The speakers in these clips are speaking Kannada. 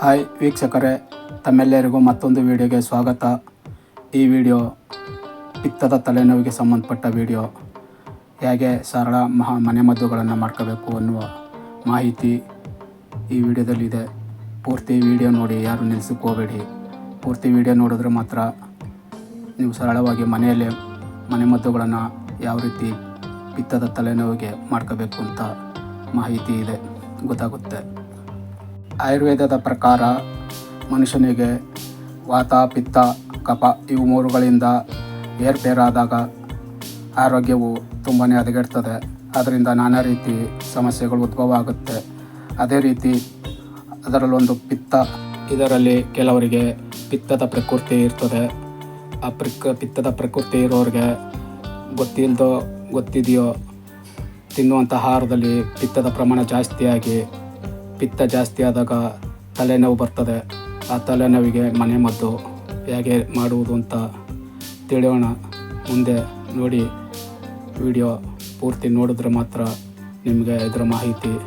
ಹಾಯ್ ವೀಕ್ಷಕರೇ, ತಮ್ಮೆಲ್ಲರಿಗೂ ಮತ್ತೊಂದು ವಿಡಿಯೋಗೆ ಸ್ವಾಗತ. ಈ ವಿಡಿಯೋ ಪಿತ್ತದ ತಲೆನೋವಿಗೆ ಸಂಬಂಧಪಟ್ಟ ವಿಡಿಯೋ. ಹೇಗೆ ಸರಳ ಮಹಾ ಮನೆಮದ್ದುಗಳನ್ನು ಮಾಡ್ಕೋಬೇಕು ಅನ್ನುವ ಮಾಹಿತಿ ಈ ವಿಡಿಯೋದಲ್ಲಿದೆ ಪೂರ್ತಿ ವಿಡಿಯೋ ನೋಡಿ, ಯಾರು ನಿಲ್ಸಕ್ಕೆ ಹೋಗಬೇಡಿ. ಪೂರ್ತಿ ವಿಡಿಯೋ ನೋಡಿದ್ರೆ ಮಾತ್ರ ನೀವು ಸರಳವಾಗಿ ಮನೆಯಲ್ಲೇ ಮನೆಮದ್ದುಗಳನ್ನು ಯಾವ ರೀತಿ ಪಿತ್ತದ ತಲೆನೋವಿಗೆ ಮಾಡ್ಕೋಬೇಕು ಅಂತ ಮಾಹಿತಿ ಇದೆ, ಗೊತ್ತಾಗುತ್ತೆ. ಆಯುರ್ವೇದದ ಪ್ರಕಾರ ಮನುಷ್ಯನಿಗೆ ವಾತ, ಪಿತ್ತ ಕಪ ಇವು ಮೂರುಗಳಿಂದ ಏರ್ಪೇರಾದಾಗ ಆರೋಗ್ಯವು ತುಂಬಾ ಹದಗೆಡ್ತದೆ. ಅದರಿಂದ ನಾನಾ ರೀತಿ ಸಮಸ್ಯೆಗಳು ಉದ್ಭವ ಆಗುತ್ತೆ ಅದೇ ರೀತಿ ಅದರಲ್ಲೊಂದು ಪಿತ್ತ, ಇದರಲ್ಲಿ ಕೆಲವರಿಗೆ ಪಿತ್ತದ ಪ್ರಕೃತಿ ಇರ್ತದೆ. ಆ ಪ್ರಕ, ಪಿತ್ತದ ಪ್ರಕೃತಿ ಇರೋರಿಗೆ ಗೊತ್ತಿಲ್ಲದೋ ಗೊತ್ತಿದೆಯೋ ತಿನ್ನುವಂಥ ಆಹಾರದಲ್ಲಿ ಪಿತ್ತದ ಪ್ರಮಾಣ ಜಾಸ್ತಿಯಾಗಿ ಪಿತ್ತ ಜಾಸ್ತಿ ಆದಾಗ ತಲೆನೋವು ಬರ್ತದೆ. ಆ ತಲೆನೋವಿಗೆ ಮನೆಮದ್ದು ಹೇಗೆ ಮಾಡುವುದು ಅಂತ ತಿಳಿಯೋಣ. ಮುಂದೆ ನೋಡಿ. ವಿಡಿಯೋ ಪೂರ್ತಿ ನೋಡಿದ್ರೆ ಮಾತ್ರ ನಿಮಗೆ ಇದರ ಮಾಹಿತಿ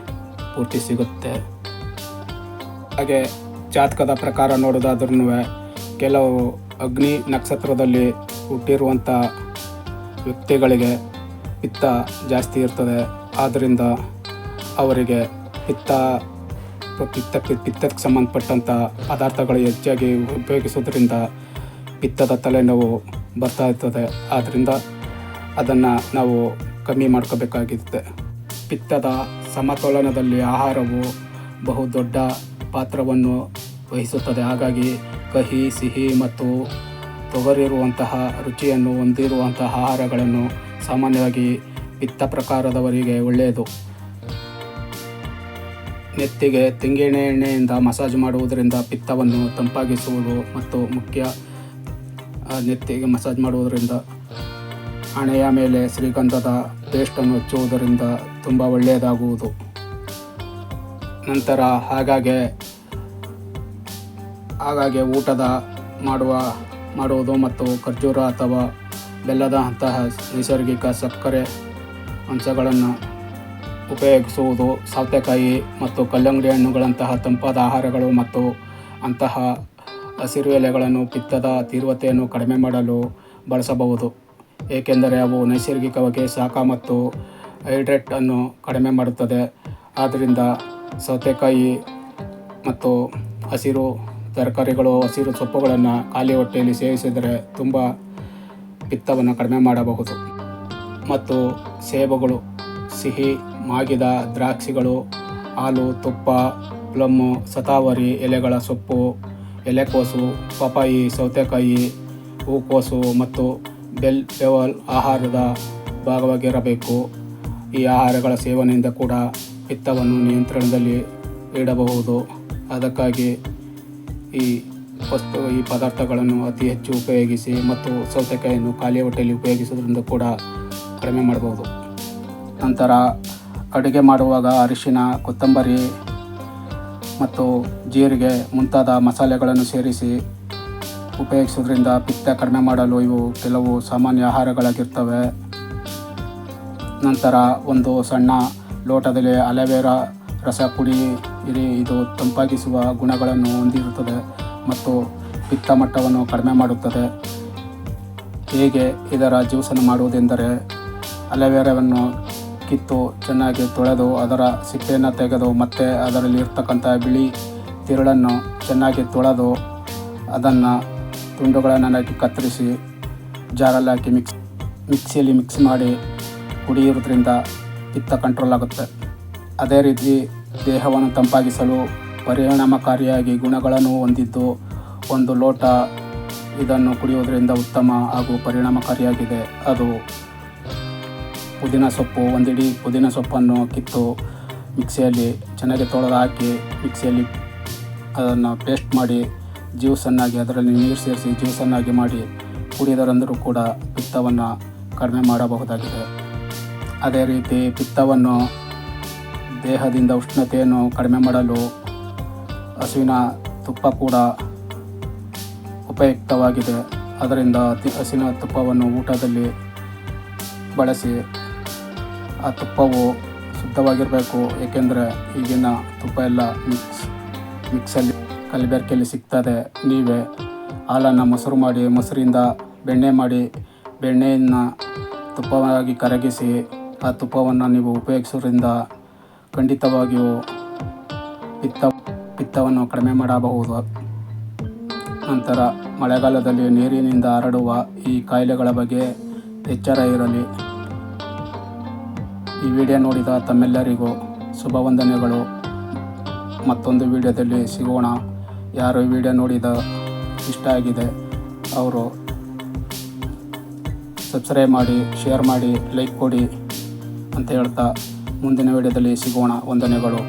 ಪೂರ್ತಿ ಸಿಗುತ್ತೆ. ಹಾಗೆ ಜಾತಕದ ಪ್ರಕಾರ ನೋಡೋದಾದ್ರೂ ಕೆಲವು ಅಗ್ನಿ ನಕ್ಷತ್ರದಲ್ಲಿ ಹುಟ್ಟಿರುವಂಥ ವ್ಯಕ್ತಿಗಳಿಗೆ ಪಿತ್ತ ಜಾಸ್ತಿ ಇರ್ತದೆ. ಆದ್ದರಿಂದ ಅವರಿಗೆ ಪಿತ್ತ ಪಿತ್ತ ಪಿತ್ತಕ್ಕೆ ಸಂಬಂಧಪಟ್ಟಂಥ ಪದಾರ್ಥಗಳು ಹೆಚ್ಚಾಗಿ ಉಪಯೋಗಿಸೋದ್ರಿಂದ ಪಿತ್ತದ ತಲೆನೋವು ಬರ್ತಾ ಇರ್ತದೆ. ಆದ್ದರಿಂದ ಅದನ್ನು ನಾವು ಕಮ್ಮಿ ಮಾಡ್ಕೋಬೇಕಾಗಿರುತ್ತೆ. ಪಿತ್ತದ ಸಮತೋಲನದಲ್ಲಿ ಆಹಾರವು ಬಹು ದೊಡ್ಡ ಪಾತ್ರವನ್ನು ವಹಿಸುತ್ತದೆ. ಹಾಗಾಗಿ ಕಹಿ, ಸಿಹಿ ಮತ್ತು ತೊಗರಿರುವಂತಹ ರುಚಿಯನ್ನು ಹೊಂದಿರುವಂತಹ ಆಹಾರಗಳನ್ನು ಸಾಮಾನ್ಯವಾಗಿ ಪಿತ್ತ ಪ್ರಕಾರದವರಿಗೆ ಒಳ್ಳೆಯದು. ನೆತ್ತಿಗೆ ತೆಂಗಿನ ಎಣ್ಣೆಯಿಂದ ಮಸಾಜ್ ಮಾಡುವುದರಿಂದ ಪಿತ್ತವನ್ನು ತಂಪಾಗಿಸುವುದು ಮತ್ತು ಮುಖ್ಯ ನೆತ್ತಿಗೆ ಮಸಾಜ್ ಮಾಡುವುದರಿಂದ ಹಣೆಯ ಮೇಲೆ ಶ್ರೀಗಂಧದ ಪೇಸ್ಟನ್ನು ಹಚ್ಚುವುದರಿಂದ ತುಂಬ ಒಳ್ಳೆಯದಾಗುವುದು. ನಂತರ ಹಾಗಾಗಿ ಹಾಗಾಗಿ ಊಟದ ಮಾಡುವ, ಮಾಡುವುದು ಮತ್ತು ಖರ್ಜೂರ ಅಥವಾ ಬೆಲ್ಲದ ಅಂತಹ ನೈಸರ್ಗಿಕ ಸಕ್ಕರೆ ಅಂಶಗಳನ್ನು ಉಪಯೋಗಿಸುವುದು ಸೌತೆಕಾಯಿ ಮತ್ತು ಕಲ್ಲಂಗಡಿ ಹಣ್ಣುಗಳಂತಹ ತಂಪಾದ ಆಹಾರಗಳು ಮತ್ತು ಅಂತಹ ಹಸಿರು ಎಲೆಗಳನ್ನು ಪಿತ್ತದ ತೀವ್ರತೆಯನ್ನು ಕಡಿಮೆ ಮಾಡಲು ಬಳಸಬಹುದು. ಏಕೆಂದರೆ ಅವು ನೈಸರ್ಗಿಕವಾಗಿ ಶಾಖ ಮತ್ತು ಹೈಡ್ರೇಟ್ ಅನ್ನು ಕಡಿಮೆ ಮಾಡುತ್ತದೆ. ಆದ್ದರಿಂದ ಸೌತೆಕಾಯಿ ಮತ್ತು ಹಸಿರು ತರಕಾರಿಗಳು, ಹಸಿರು ಸೊಪ್ಪುಗಳನ್ನು ಖಾಲಿ ಹೊಟ್ಟೆಯಲ್ಲಿ ಸೇವಿಸಿದರೆ ತುಂಬ ಪಿತ್ತವನ್ನು ಕಡಿಮೆ ಮಾಡಬಹುದು. ಮತ್ತು ಸೇಬುಗಳು, ಸಿಹಿ ಮಾಗಿದ ದ್ರಾಕ್ಷಿಗಳು, ಹಾಲು, ತುಪ್ಪ, ಪ್ಲಮ್ಮು, ಸತಾವರಿ, ಎಲೆಗಳ ಸೊಪ್ಪು, ಎಲೆಕೋಸು ಪಪಾಯಿ ಸೌತೆಕಾಯಿ, ಹೂಕೋಸು ಮತ್ತು ಬೆಲ್ ಬೆವಲ್ ಆಹಾರದ ಭಾಗವಾಗಿರಬೇಕು. ಈ ಆಹಾರಗಳ ಸೇವನೆಯಿಂದ ಕೂಡ ಪಿತ್ತವನ್ನು ನಿಯಂತ್ರಣದಲ್ಲಿ ಇಡಬಹುದು. ಅದಕ್ಕಾಗಿ ಈ ವಸ್ತು, ಈ ಪದಾರ್ಥಗಳನ್ನು ಅತಿ ಹೆಚ್ಚು ಉಪಯೋಗಿಸಿ ಮತ್ತು ಸೌತೆಕಾಯಿಯನ್ನು ಖಾಲಿ ಹೊಟ್ಟೆಯಲ್ಲಿ ಉಪಯೋಗಿಸೋದ್ರಿಂದ ಕೂಡ ಕಡಿಮೆ ಮಾಡಬಹುದು. ನಂತರ ಅಡುಗೆ ಮಾಡುವಾಗ ಅರಿಶಿನ, ಕೊತ್ತಂಬರಿ ಮತ್ತು ಜೀರಿಗೆ ಮುಂತಾದ ಮಸಾಲೆಗಳನ್ನು ಸೇರಿಸಿ ಉಪಯೋಗಿಸೋದ್ರಿಂದ ಪಿತ್ತ ಕಡಿಮೆ ಮಾಡಲು ಇವು ಕೆಲವು ಸಾಮಾನ್ಯ ಆಹಾರಗಳಾಗಿರ್ತವೆ. ನಂತರ ಒಂದು ಸಣ್ಣ ಲೋಟದಲ್ಲಿ ಅಲವೇರಾ ರಸ ಪುಡಿ ಇರಿ, ಇದು ತಂಪಾಗಿಸುವ ಗುಣಗಳನ್ನು ಹೊಂದಿರುತ್ತದೆ ಮತ್ತು ಪಿತ್ತ ಮಟ್ಟವನ್ನು ಕಡಿಮೆ ಮಾಡುತ್ತದೆ. ಹೇಗೆ ಇದರ ಜ್ಯೂಸನ್ನು ಮಾಡುವುದೆಂದರೆ ಅಲೋವೆರಾವನ್ನು ಕಿತ್ತು ಚೆನ್ನಾಗಿ ತೊಳೆದು ಅದರ ಸಿಪ್ಪೆಯನ್ನು ತೆಗೆದು ಮತ್ತೆ ಅದರಲ್ಲಿ ಇರ್ತಕ್ಕಂಥ ಬಿಳಿ ತಿರುಳನ್ನು ಚೆನ್ನಾಗಿ ತೊಳೆದು ಅದನ್ನು ತುಂಡುಗಳನ್ನಾಗಿ ಕತ್ತರಿಸಿ ಜಾರಲ್ಲಿ ಹಾಕಿ ಮಿಕ್ಸ್ ಮಿಕ್ಸಿಯಲ್ಲಿ ಮಿಕ್ಸ್ ಮಾಡಿ ಕುಡಿಯುವುದರಿಂದ ಪಿತ್ತ ಕಂಟ್ರೋಲ್ ಆಗುತ್ತೆ. ಅದೇ ರೀತಿ ದೇಹವನ್ನು ತಂಪಾಗಿಸಲು ಪರಿಣಾಮಕಾರಿಯಾಗಿ ಗುಣಗಳನ್ನು ಹೊಂದಿದ್ದು ಒಂದು ಲೋಟ ಇದನ್ನು ಕುಡಿಯುವುದರಿಂದ ಉತ್ತಮ ಹಾಗೂ ಪರಿಣಾಮಕಾರಿಯಾಗಿದೆ. ಅದು ಪುದೀನ ಸೊಪ್ಪು, ಒಂದಿಡಿ ಪುದೀನ ಸೊಪ್ಪನ್ನು ಕಿತ್ತು ಮಿಕ್ಸಿಯಲ್ಲಿ ಚೆನ್ನಾಗಿ ತೊಳೆದು ಹಾಕಿ ಮಿಕ್ಸಿಯಲ್ಲಿ ಅದನ್ನು ಪೇಸ್ಟ್ ಮಾಡಿ ಜ್ಯೂಸನ್ನಾಗಿ ಅದರಲ್ಲಿ ನೀರು ಸೇರಿಸಿ ಜ್ಯೂಸನ್ನಾಗಿ ಮಾಡಿ ಕುಡಿಯೋದರಂದರೂ ಕೂಡ ಪಿತ್ತವನ್ನು ಕಡಿಮೆ ಮಾಡಬಹುದಾಗಿದೆ. ಅದೇ ರೀತಿ ಪಿತ್ತವನ್ನು ದೇಹದಿಂದ ಉಷ್ಣತೆಯನ್ನು ಕಡಿಮೆ ಮಾಡಲು ಹಸುವಿನ ತುಪ್ಪ ಕೂಡ ಉಪಯುಕ್ತವಾಗಿದೆ. ಅದರಿಂದ ಹಸಿನ ತುಪ್ಪವನ್ನು ಊಟದಲ್ಲಿ ಬಳಸಿ ಆ ತುಪ್ಪವು ಶುದ್ಧವಾಗಿರಬೇಕು, ಏಕೆಂದರೆ ಈಗಿನ ತುಪ್ಪ ಎಲ್ಲ ಮಿಕ್ಸ್ ಮಿಕ್ಸಲ್ಲಿ ಕಲಬೆರಕೆಯಲ್ಲಿ ಸಿಗ್ತದೆ. ನೀವೇ ಹಾಲನ್ನು ಮೊಸರು ಮಾಡಿ, ಮೊಸರಿಂದ ಬೆಣ್ಣೆ ಮಾಡಿ, ಬೆಣ್ಣೆಯನ್ನು ತುಪ್ಪವಾಗಿ ಕರಗಿಸಿ, ಆ ತುಪ್ಪವನ್ನು ನೀವು ಉಪಯೋಗಿಸೋದ್ರಿಂದ ಖಂಡಿತವಾಗಿಯೂ ಪಿತ್ತ, ಪಿತ್ತವನ್ನು ಕಡಿಮೆ ಮಾಡಬಹುದು. ನಂತರ ಮಳೆಗಾಲದಲ್ಲಿ ನೀರಿನಿಂದ ಹರಡುವ ಈ ಕಾಯಿಲೆಗಳ ಬಗ್ಗೆ ಎಚ್ಚರ ಇರಲಿ. ಈ ವಿಡಿಯೋ ನೋಡಿದ ತಮ್ಮೆಲ್ಲರಿಗೂ ಶುಭ ವಂದನೆಗಳು. ಮತ್ತೊಂದು ವಿಡಿಯೋದಲ್ಲಿ ಸಿಗೋಣ. ಯಾರು ಈ ವಿಡಿಯೋ ನೋಡಿದ ಇಷ್ಟ ಆಗಿದೆ, ಅವರು ಸಬ್ಸ್ಕ್ರೈಬ್ ಮಾಡಿ ಶೇರ್ ಮಾಡಿ ಲೈಕ್ ಕೊಡಿ ಅಂತ ಹೇಳ್ತಾ ಮುಂದಿನ ವಿಡಿಯೋದಲ್ಲಿ ಸಿಗೋಣ. ವಂದನೆಗಳು.